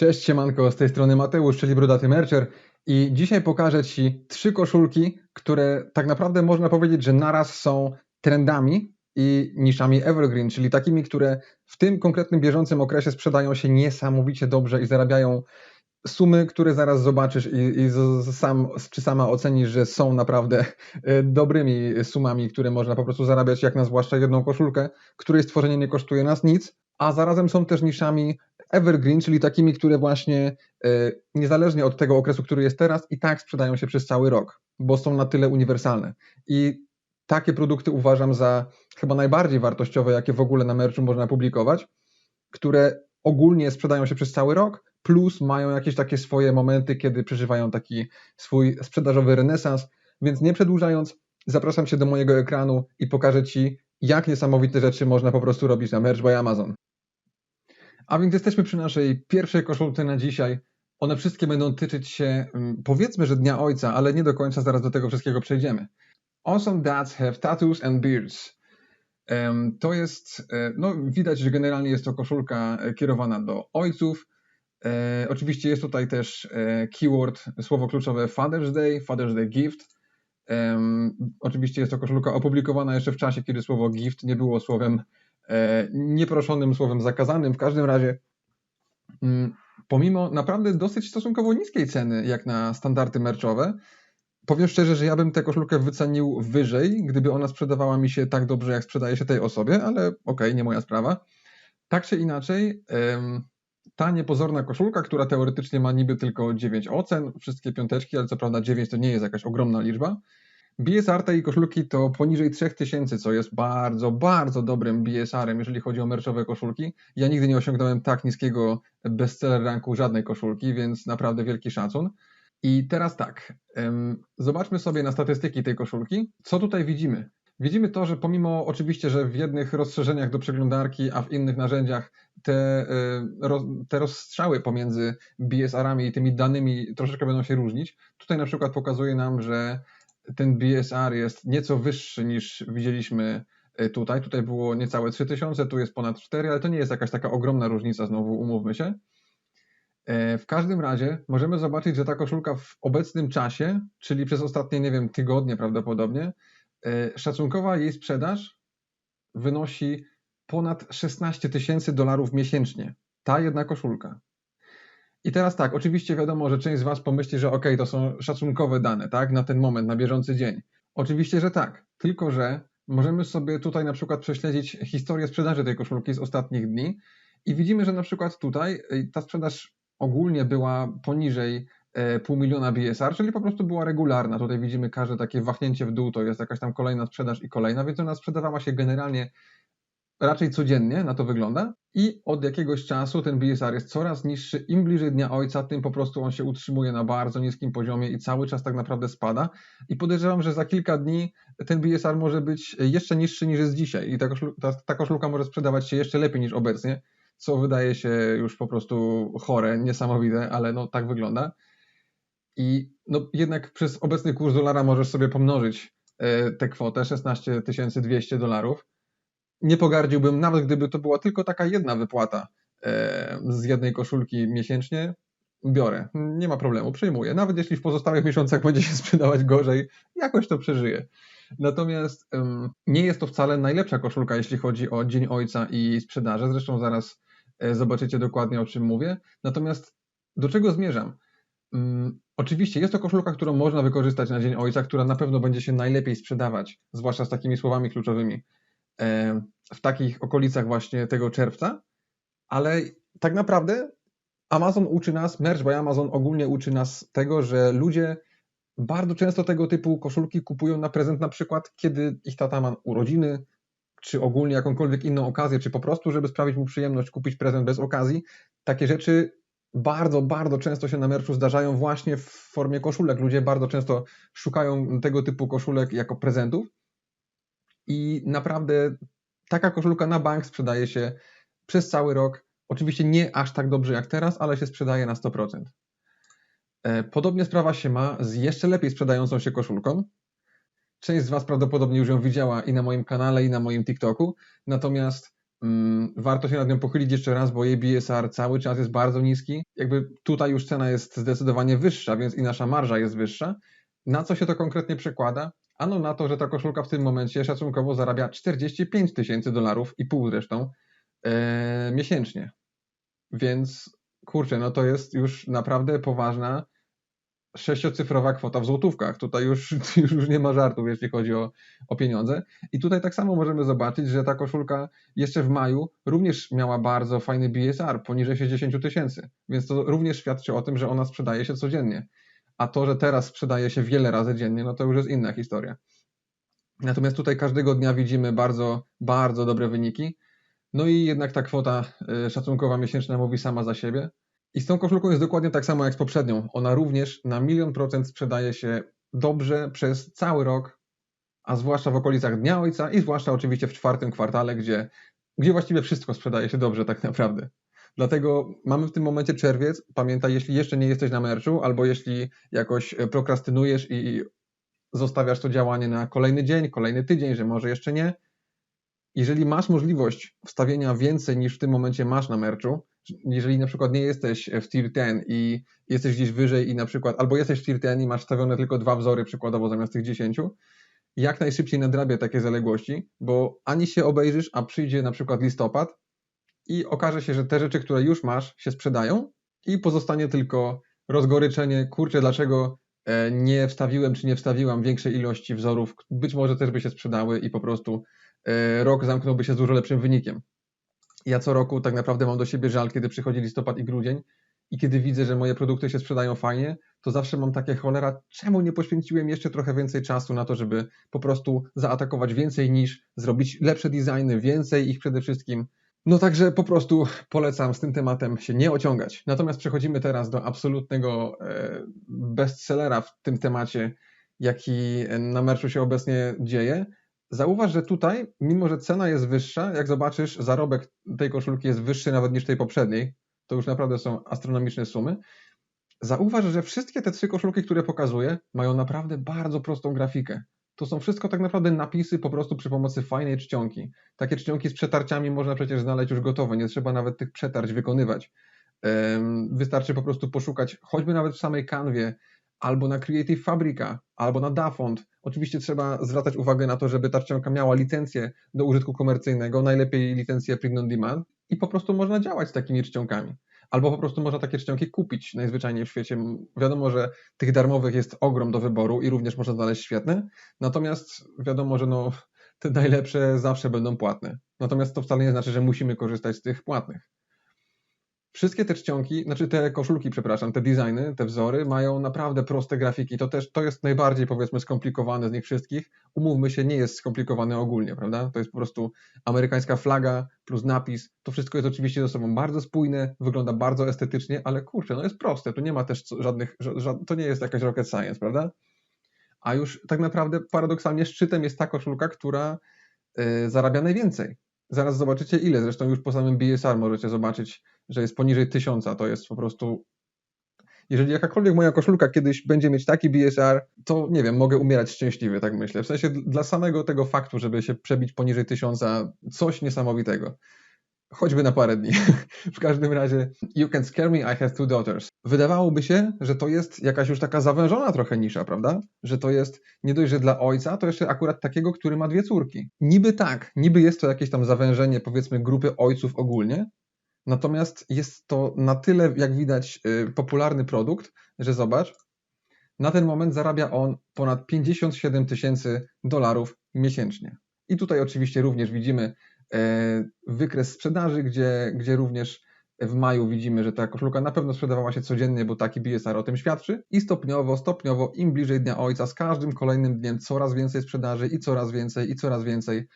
Cześć siemanko, z tej strony Mateusz, czyli Brudaty Mercher i dzisiaj pokażę Ci trzy koszulki, które tak naprawdę można powiedzieć, że naraz są trendami i niszami evergreen, czyli takimi, które w tym konkretnym bieżącym okresie sprzedają się niesamowicie dobrze i zarabiają sumy, które zaraz zobaczysz i, i sam, czy sama ocenisz, że są naprawdę e, dobrymi sumami, które można po prostu zarabiać, jak na zwłaszcza jedną koszulkę, której stworzenie nie kosztuje nas nic, a zarazem są też niszami evergreen, czyli takimi, które właśnie e, niezależnie od tego okresu, który jest teraz, i tak sprzedają się przez cały rok, bo są na tyle uniwersalne. I takie produkty uważam za chyba najbardziej wartościowe, jakie w ogóle na merchu można publikować, które ogólnie sprzedają się przez cały rok, plus mają jakieś takie swoje momenty, kiedy przeżywają taki swój sprzedażowy renesans. Więc nie przedłużając, zapraszam Cię do mojego ekranu i pokażę Ci, jak niesamowite rzeczy można po prostu robić na Merch by Amazon. A więc jesteśmy przy naszej pierwszej koszulce na dzisiaj. One wszystkie będą tyczyć się, mm, powiedzmy, że Dnia Ojca, ale nie do końca zaraz do tego wszystkiego przejdziemy. Awesome dads have tattoos and beards. To jest, e, no widać, że generalnie jest to koszulka e, kierowana do ojców. E, oczywiście jest tutaj też keyword, słowo kluczowe Father's Day, Father's Day Gift. Oczywiście jest to koszulka opublikowana jeszcze w czasie, kiedy słowo gift nie było słowem nieproszonym słowem zakazanym. W każdym razie, mm, pomimo naprawdę dosyć stosunkowo niskiej ceny, jak na standardy merchowe, powiem szczerze, że ja bym tę koszulkę wycenił wyżej, gdyby ona sprzedawała mi się tak dobrze, jak sprzedaje się tej osobie, ale okej, okay, nie moja sprawa. Tak czy inaczej, ta niepozorna koszulka, która teoretycznie ma niby tylko 9 ocen, wszystkie piąteczki, ale co prawda 9 to nie jest jakaś ogromna liczba, BSR i koszulki to poniżej 3000, co jest bardzo, bardzo dobrym BSR-em, jeżeli chodzi o merczowe koszulki. Ja nigdy nie osiągnąłem tak niskiego bestseller ranku żadnej koszulki, więc naprawdę wielki szacun. I teraz tak, zobaczmy sobie na statystyki tej koszulki. Co tutaj widzimy? Widzimy to, że pomimo oczywiście, że w jednych rozszerzeniach do przeglądarki, a w innych narzędziach te, e, te rozstrzały pomiędzy BSR-ami i tymi danymi troszeczkę będą się różnić. Tutaj na przykład pokazuje nam, że ten BSR jest nieco wyższy niż widzieliśmy e, tutaj. Tutaj było niecałe 3000, tu jest ponad 4, ale to nie jest jakaś taka ogromna różnica, znowu umówmy się. E, w każdym razie możemy zobaczyć, że ta koszulka w obecnym czasie, czyli przez ostatnie, nie wiem, tygodnie prawdopodobnie, e, szacunkowa jej sprzedaż wynosi ponad 16 tysięcy dolarów miesięcznie. Ta jedna koszulka. I teraz tak, oczywiście wiadomo, że część z Was pomyśli, że ok, to są szacunkowe dane, tak, na ten moment, na bieżący dzień. Oczywiście, że tak, tylko że możemy sobie tutaj na przykład prześledzić historię sprzedaży tej koszulki z ostatnich dni i widzimy, że na przykład tutaj y, ta sprzedaż ogólnie była poniżej e, pół miliona BSR, czyli po prostu była regularna. Tutaj widzimy każde takie wahnięcie w dół, to jest jakaś tam kolejna sprzedaż i kolejna, więc ona sprzedawała się generalnie raczej codziennie, na to wygląda. I od jakiegoś czasu ten BSR jest coraz niższy. Im bliżej Dnia Ojca, tym po prostu on się utrzymuje na bardzo niskim poziomie i cały czas tak naprawdę spada. I podejrzewam, że za kilka dni ten BSR może być jeszcze niższy niż jest dzisiaj. I ta, ta koszulka może sprzedawać się jeszcze lepiej niż obecnie, co wydaje się już po prostu chore, niesamowite, ale no tak wygląda. I no jednak przez obecny kurs dolara możesz sobie pomnożyć e, tę kwotę 16 200 dolarów nie pogardziłbym, nawet gdyby to była tylko taka jedna wypłata e, z jednej koszulki miesięcznie, biorę. Nie ma problemu, przyjmuję. Nawet jeśli w pozostałych miesiącach będzie się sprzedawać gorzej, jakoś to przeżyję. Natomiast nie jest to wcale najlepsza koszulka, jeśli chodzi o Dzień Ojca i sprzedaże. Zresztą zaraz e, zobaczycie dokładnie o czym mówię. Natomiast do czego zmierzam? Oczywiście jest to koszulka, którą można wykorzystać na Dzień Ojca, która na pewno będzie się najlepiej sprzedawać, zwłaszcza z takimi słowami kluczowymi w takich okolicach właśnie tego czerwca, ale tak naprawdę Amazon uczy nas, Merch by Amazon ogólnie uczy nas tego, że ludzie bardzo często tego typu koszulki kupują na prezent, na przykład kiedy ich tata ma urodziny, czy ogólnie jakąkolwiek inną okazję, czy po prostu, żeby sprawić mu przyjemność kupić prezent bez okazji. Takie rzeczy bardzo, bardzo często się na merchu zdarzają właśnie w formie koszulek. Ludzie bardzo często szukają tego typu koszulek jako prezentów i naprawdę taka koszulka na bank sprzedaje się przez cały rok. Oczywiście nie aż tak dobrze jak teraz, ale się sprzedaje na 100%. E, podobnie sprawa się ma z jeszcze lepiej sprzedającą się koszulką. Część z Was prawdopodobnie już ją widziała i na moim kanale, i na moim TikToku. Natomiast Mm, warto się nad nią pochylić jeszcze raz, bo jej BSR cały czas jest bardzo niski. Jakby tutaj już cena jest zdecydowanie wyższa, więc i nasza marża jest wyższa. Na co się to konkretnie przekłada? Ano na to, że ta koszulka w tym momencie szacunkowo zarabia 45 tysięcy dolarów i pół zresztą e, miesięcznie. Więc kurczę, no to jest już naprawdę poważna sześciocyfrowa kwota w złotówkach. Tutaj już, już nie ma żartów, jeśli chodzi o, o pieniądze. I tutaj tak samo możemy zobaczyć, że ta koszulka jeszcze w maju również miała bardzo fajny BSR, poniżej 60 tysięcy. Więc to również świadczy o tym, że ona sprzedaje się codziennie. A to, że teraz sprzedaje się wiele razy dziennie, no to już jest inna historia. Natomiast tutaj każdego dnia widzimy bardzo, bardzo dobre wyniki. No i jednak ta kwota y, szacunkowa miesięczna mówi sama za siebie. I z tą koszulką jest dokładnie tak samo jak z poprzednią. Ona również na milion procent sprzedaje się dobrze przez cały rok, a zwłaszcza w okolicach Dnia Ojca i zwłaszcza oczywiście w czwartym kwartale, gdzie, gdzie właściwie wszystko sprzedaje się dobrze tak naprawdę. Dlatego mamy w tym momencie czerwiec. Pamiętaj, jeśli jeszcze nie jesteś na merczu, albo jeśli jakoś prokrastynujesz i zostawiasz to działanie na kolejny dzień, kolejny tydzień, że może jeszcze nie. Jeżeli masz możliwość wstawienia więcej niż w tym momencie masz na merczu, jeżeli na przykład nie jesteś w tier 10 i jesteś gdzieś wyżej i na przykład, albo jesteś w tier 10 i masz wstawione tylko dwa wzory przykładowo zamiast tych 10, jak najszybciej nadrabię takie zaległości, bo ani się obejrzysz, a przyjdzie na przykład listopad i okaże się, że te rzeczy, które już masz, się sprzedają i pozostanie tylko rozgoryczenie, kurczę, dlaczego e, nie wstawiłem czy nie wstawiłam większej ilości wzorów, być może też by się sprzedały i po prostu e, rok zamknąłby się z dużo lepszym wynikiem ja co roku tak naprawdę mam do siebie żal, kiedy przychodzi listopad i grudzień i kiedy widzę, że moje produkty się sprzedają fajnie, to zawsze mam takie cholera, czemu nie poświęciłem jeszcze trochę więcej czasu na to, żeby po prostu zaatakować więcej niż, zrobić lepsze designy, więcej ich przede wszystkim. No także po prostu polecam z tym tematem się nie ociągać. Natomiast przechodzimy teraz do absolutnego e, bestsellera w tym temacie, jaki na merszu się obecnie dzieje, Zauważ, że tutaj, mimo że cena jest wyższa, jak zobaczysz, zarobek tej koszulki jest wyższy nawet niż tej poprzedniej, to już naprawdę są astronomiczne sumy. Zauważ, że wszystkie te trzy koszulki, które pokazuję, mają naprawdę bardzo prostą grafikę. To są wszystko tak naprawdę napisy po prostu przy pomocy fajnej czcionki. Takie czcionki z przetarciami można przecież znaleźć już gotowe, nie trzeba nawet tych przetarć wykonywać. Wystarczy po prostu poszukać, choćby nawet w samej kanwie, albo na Creative Fabrica, albo na Dafont. Oczywiście trzeba zwracać uwagę na to, żeby ta czcionka miała licencję do użytku komercyjnego, najlepiej licencję print on demand i po prostu można działać z takimi czcionkami. Albo po prostu można takie czcionki kupić najzwyczajniej w świecie. Wiadomo, że tych darmowych jest ogrom do wyboru i również można znaleźć świetne, natomiast wiadomo, że no, te najlepsze zawsze będą płatne. Natomiast to wcale nie znaczy, że musimy korzystać z tych płatnych. Wszystkie te czcionki, znaczy te koszulki, przepraszam, te designy, te wzory mają naprawdę proste grafiki. To też to jest najbardziej powiedzmy skomplikowane z nich wszystkich. Umówmy się, nie jest skomplikowane ogólnie, prawda? To jest po prostu amerykańska flaga plus napis. To wszystko jest oczywiście ze sobą bardzo spójne, wygląda bardzo estetycznie, ale kurczę, no jest proste. Tu nie ma też żadnych, to nie jest jakaś rocket science, prawda? A już tak naprawdę paradoksalnie szczytem jest ta koszulka, która yy, zarabia najwięcej. Zaraz zobaczycie ile. Zresztą już po samym BSR możecie zobaczyć że jest poniżej tysiąca, to jest po prostu. Jeżeli jakakolwiek moja koszulka kiedyś będzie mieć taki BSR, to nie wiem, mogę umierać szczęśliwy, tak myślę. W sensie dla samego tego faktu, żeby się przebić poniżej tysiąca, coś niesamowitego. Choćby na parę dni. w każdym razie, You Can Scare Me, I Have Two Daughters. Wydawałoby się, że to jest jakaś już taka zawężona trochę nisza, prawda? Że to jest nie dość, że dla ojca, to jeszcze akurat takiego, który ma dwie córki. Niby tak, niby jest to jakieś tam zawężenie, powiedzmy, grupy ojców ogólnie, Natomiast jest to na tyle, jak widać, y, popularny produkt, że zobacz, na ten moment zarabia on ponad 57 tysięcy dolarów miesięcznie. I tutaj oczywiście również widzimy e, wykres sprzedaży, gdzie, gdzie również w maju widzimy, że ta koszulka na pewno sprzedawała się codziennie, bo taki BSR o tym świadczy. I stopniowo, stopniowo, im bliżej Dnia Ojca, z każdym kolejnym dniem coraz więcej sprzedaży i coraz więcej, i coraz więcej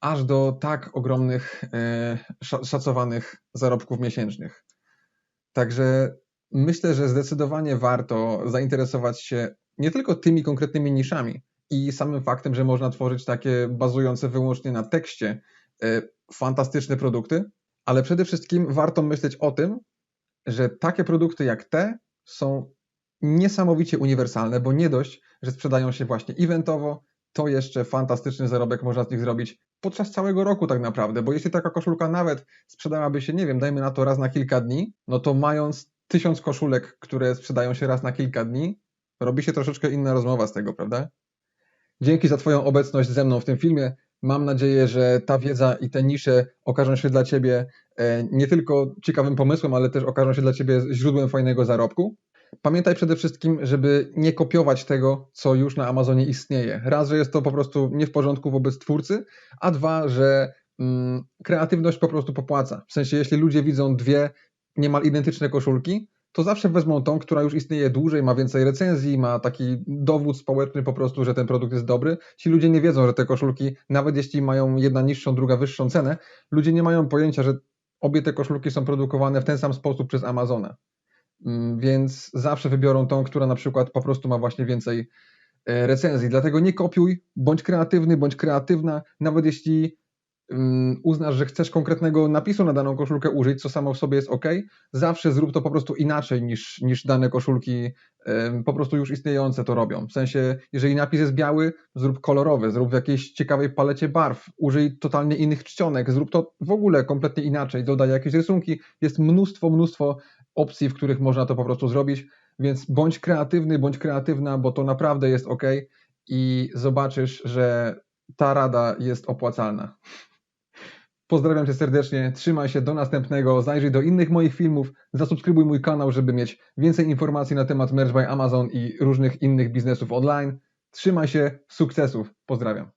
aż do tak ogromnych, e, szacowanych zarobków miesięcznych. Także myślę, że zdecydowanie warto zainteresować się nie tylko tymi konkretnymi niszami i samym faktem, że można tworzyć takie bazujące wyłącznie na tekście e, fantastyczne produkty, ale przede wszystkim warto myśleć o tym, że takie produkty jak te są niesamowicie uniwersalne, bo nie dość, że sprzedają się właśnie eventowo, to jeszcze fantastyczny zarobek można z nich zrobić podczas całego roku tak naprawdę, bo jeśli taka koszulka nawet sprzedałaby się, nie wiem, dajmy na to raz na kilka dni, no to mając tysiąc koszulek, które sprzedają się raz na kilka dni, robi się troszeczkę inna rozmowa z tego, prawda? Dzięki za Twoją obecność ze mną w tym filmie. Mam nadzieję, że ta wiedza i te nisze okażą się dla Ciebie e, nie tylko ciekawym pomysłem, ale też okażą się dla Ciebie źródłem fajnego zarobku. Pamiętaj przede wszystkim, żeby nie kopiować tego, co już na Amazonie istnieje. Raz, że jest to po prostu nie w porządku wobec twórcy, a dwa, że mm, kreatywność po prostu popłaca. W sensie, jeśli ludzie widzą dwie niemal identyczne koszulki, to zawsze wezmą tą, która już istnieje dłużej, ma więcej recenzji, ma taki dowód społeczny po prostu, że ten produkt jest dobry. Ci ludzie nie wiedzą, że te koszulki, nawet jeśli mają jedna niższą, druga wyższą cenę, ludzie nie mają pojęcia, że obie te koszulki są produkowane w ten sam sposób przez Amazona. Mm, Więc zawsze wybiorą tą, która na przykład po prostu ma właśnie więcej e, recenzji. Dlatego nie kopiuj, bądź kreatywny, bądź kreatywna, nawet jeśli mm, uznasz, że chcesz konkretnego napisu na daną koszulkę użyć, co samo w sobie jest ok, zawsze zrób to po prostu inaczej niż, niż dane koszulki em, po prostu już istniejące to robią. W sensie, jeżeli napis jest biały, zrób kolorowy, zrób w jakiejś ciekawej palecie barw, użyj totalnie innych czcionek, zrób to w ogóle kompletnie inaczej, dodaj jakieś rysunki. Jest mnóstwo, mnóstwo opcji, w których można to po prostu zrobić, więc bądź kreatywny, bądź kreatywna, bo to naprawdę jest ok i zobaczysz, że ta rada jest opłacalna. Pozdrawiam Cię serdecznie, trzymaj się, do następnego, zajrzyj do innych moich filmów, zasubskrybuj mój kanał, żeby mieć więcej informacji na temat Merch by Amazon i różnych innych biznesów online. Trzymaj się, sukcesów, pozdrawiam.